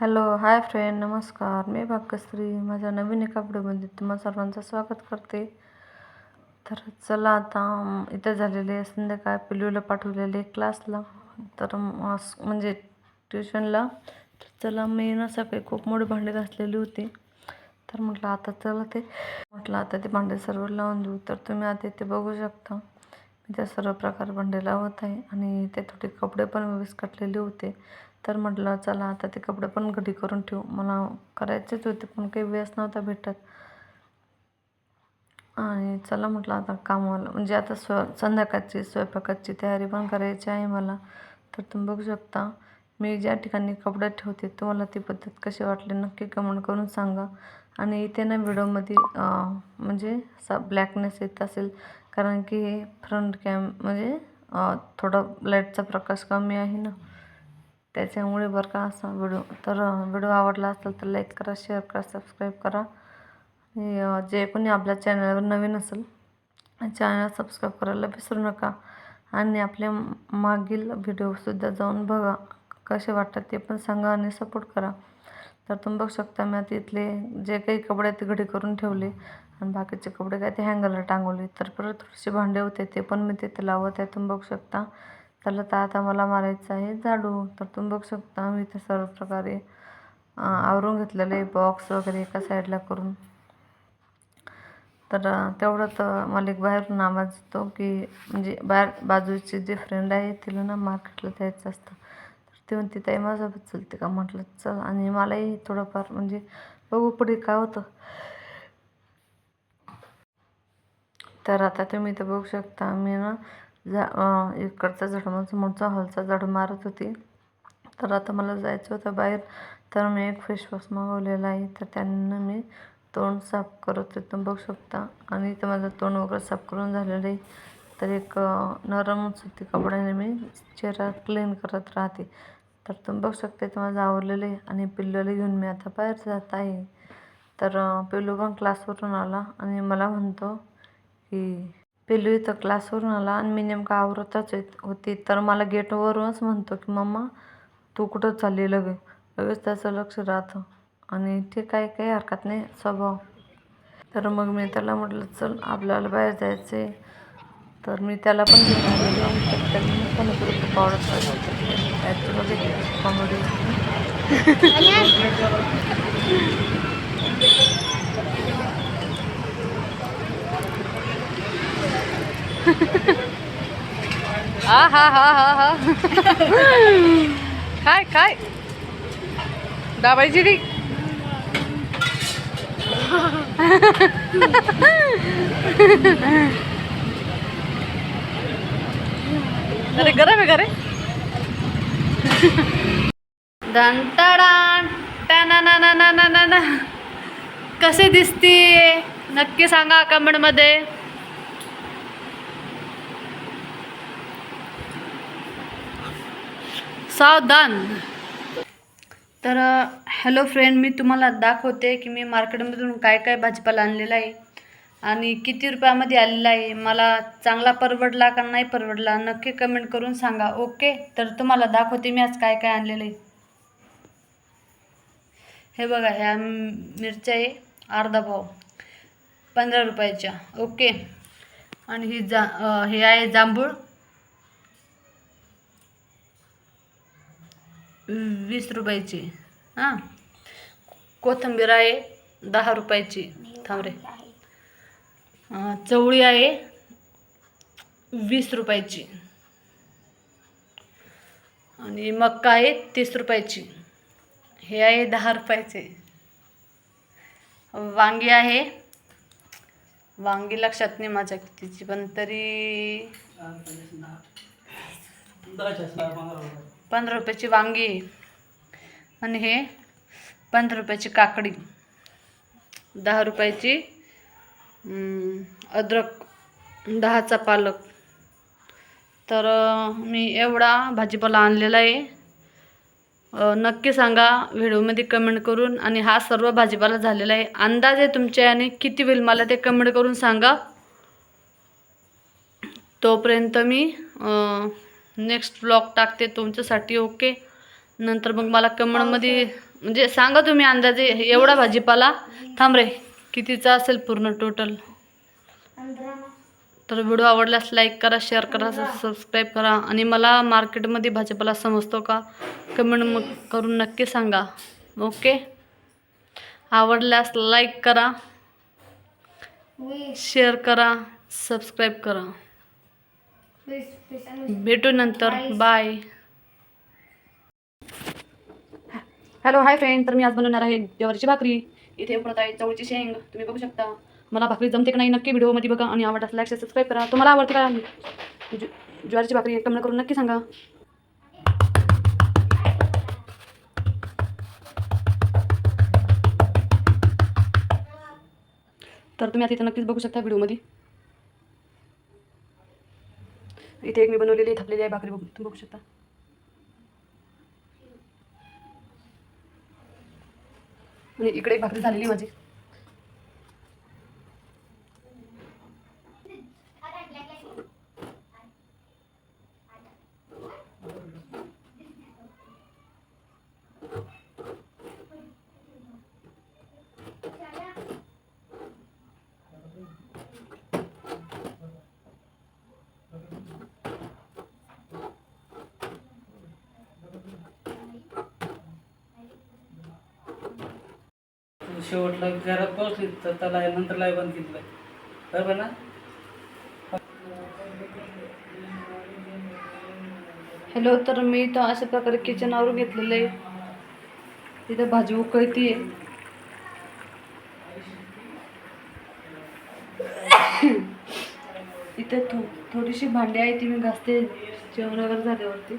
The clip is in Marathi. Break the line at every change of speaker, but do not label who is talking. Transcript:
हॅलो हाय फ्रेंड नमस्कार. मी भाग्यश्री माझ्या नवीन एका व्हिडिओमध्ये तुम्हा सर्वांचं स्वागत करते. तर चला आता इथं झालेले आहे संध्याकाळ पिलूला पाठवलेले क्लासला तर म- म्हणजे ट्युशनला तर चला मी ना सकाळी खूप मोठे भांडे घासलेली होती. तर म्हटलं आता चला ते. म्हटलं आता ते भांडे सर्व लावून देऊ. तर तुम्ही आता इथे बघू शकता. मी त्या सर्व प्रकार भांडे लावत आहे. आणि ते थोडे कपडे पण विस्कटलेले होते. तर म्हटलं चला आता ते कपडे पण घडी करून ठेवू. मला करायचेच होते पण काही वेळच नव्हता भेटत. आणि चला म्हटलं आता कामाला म्हणजे आता स्व संध्याकाळची स्वयंपाकाची तयारी पण करायची आहे मला. तर तुम्ही बघू शकता मी ज्या ठिकाणी कपडे ठेवते तुम्हाला ती पद्धत कशी वाटली नक्की कमेंट करून सांगा. आणि इथे ना व्हिडिओमध्ये म्हणजे असा ब्लॅकनेस येत असेल कारण की फ्रंट कॅम म्हणजे थोडा लाईटचा प्रकाश कमी आहे ना. त्याच्यामुळे बरं का असा व्हिडिओ. तर व्हिडिओ आवडला असेल तर लाईक करा शेअर करा सबस्क्राईब करा. जे कोणी आपल्या चॅनलवर नवीन असेल चॅनल सबस्क्राईब करायला विसरू नका. आणि आपल्या मागील व्हिडिओसुद्धा जाऊन बघा कसे वाटतात ते पण सांगा आणि सपोर्ट करा. तर तुम्ही बघू शकता मी आता इथले जे काही कपडे आहेत ते घडी करून ठेवले. आणि बाकीचे कपडे काय ते हँगरला टांगवले. तर परत थोडेसे भांडे होते ते पण मी तिथे लावत आहे तुम्ही बघू शकता. त्याला तर आता मला मारायचं आहे झाडू. तर तुम्ही बघू शकता मी ते सर्व प्रकारे आवरून घेतलेले बॉक्स वगैरे एका साईडला करून. तर तेवढ्यात तेवढं तर बाहेरून आवाज येतो की म्हणजे बाहेर बाजूची जी फ्रेंड आहे तिला ना मार्केटला जायचं असतं. तर ती म्हणते ताई माझ्यासोबत चलते का? म्हटलं चल. आणि मलाही थोडंफार म्हणजे बघू पुढे काय होतं. तर आता तुम्ही इथं बघू शकता मी ना झा इकडचा झाडू मोठचा हॉलचा झाड मारत होती. तर आता मला जायचं होतं बाहेर. तर मी एक फेसवॉश मागवलेला आहे. तर त्यांना मी तोंड साफ करत होते तुम्ही बघू शकता. आणि इथं माझं तोंड वगैरे साफ करून झालेलं आहे. तर एक नरम सुती कपड्याने मी. चेहरा क्लीन करत राहते. तर तुम्ही बघू शकता इथं माझं आवडलेलं आहे आणि पिल्लूला घेऊन मी आता बाहेर जात आहे. तर पिल्लू पण क्लासवरून आला आणि मला म्हणतो की पिल्लू इथं क्लासवरून आला आणि मी नेमकं आवरतच येत होती. तर मला गेटवरूनच म्हणतो की मम्मा तू कुठं चालली लगे लगेच त्याचं लक्ष राहतं. आणि ठीक आहे काही हरकत नाही स्वभाव. तर मग मी त्याला म्हटलं चल आपल्याला बाहेर जायचं आहे तर मी त्याला पण घेऊन पण खूप आवडत ॲक्च्युली कॉमेडी हा हा हा हा हा. काय काय दाबायची ती. अरे गरम आहे घरे दंतडान ना कसे दिसते नक्की सांगा कमेंटमध्ये. सावधान. तर हॅलो फ्रेंड मी तुम्हाला दाखवते की मी मार्केटमधून काय काय भाजीपाला आणलेला आहे आणि किती रुपयामध्ये आलेला आहे. मला चांगला परवडला का नाही परवडला नक्की कमेंट करून सांगा ओके तर तुम्हाला दाखवते मी आज काय काय आणलेलं आहे. हे बघा ह्या मिरच्या आहे अर्धा भाव पंधरा रुपयाच्या ओके आणि ही जा हे आहे जांभूळ वीस रुपयाची. हां? कोथिंबीर आहे दहा रुपयाची. थांब रे. चवळी आहे वीस रुपयाची. आणि मक्का आहे तीस रुपयाची. हे आहे दहा रुपयाचे. वांगी आहे. वांगी लक्षात नाही माझ्या कितीची पण तरी पंधरा रुपयाची वांगी आणि हे पंधरा रुपयाची काकडी दहा रुपयाची अद्रक दहाचा पालक.
तर मी एवढा भाजीपाला आणलेला आहे. नक्की सांगा व्हिडिओमध्ये कमेंट करून आणि हा सर्व भाजीपाला झालेला आहे. अंदाज आहे तुमच्या याने किती होईल मला ते कमेंट करून सांगा. तोपर्यंत मी नेक्स्ट ब्लॉग टाकते तुमच्यासाठी ओके नंतर मग मला कमेंटमध्ये म्हणजे सांगा तुम्ही अंदाजे एवढा भाजीपाला. थांब रे कितीचा असेल पूर्ण टोटल तर व्हिडिओ आवडल्यास लाईक करा शेअर करा सबस्क्राईब करा. आणि मला मार्केटमध्ये भाजीपाला समजतो का? कमेंट मग करून नक्की सांगा ओके आवडल्यास लाईक करा. शेअर करा सबस्क्राईब करा. भेटू नंतर. बाय हॅलो हाय फ्रेंड तर मी आज बनवणार आहे ज्वारीची भाकरी. इथे उकडत आहे चवळीची शेंग. तुम्ही बघू शकता. मला भाकरी जमते की नाही नक्की व्हिडिओमध्ये बघा आणि आवडल्यास लाईक सबस्क्राईब करा. तुम्हाला आवडते का? ज्व- ज्वारीची भाकरी कमेंट करून नक्की सांगा. तर तुम्ही आता इथं नक्कीच बघू शकता व्हिडिओमध्ये. इथे एक मी बनवलेली थापलेली आहे भाकरी बघू तुम्ही बघू शकता. आणि इकडे भाकरी झालेली माझी.
शेवटला घरात पोहोचली तर त्याला नंतर लाईव्ह बंद केलं बरोबर ना?
हॅलो तर मी इथं अशा प्रकारे किचनवरून घेतलेलं आहे. तिथं भाजी उकळती इथे थो थोडीशी भांडी आहे ती मी घासते जेवण वगैरे झाल्यावरती.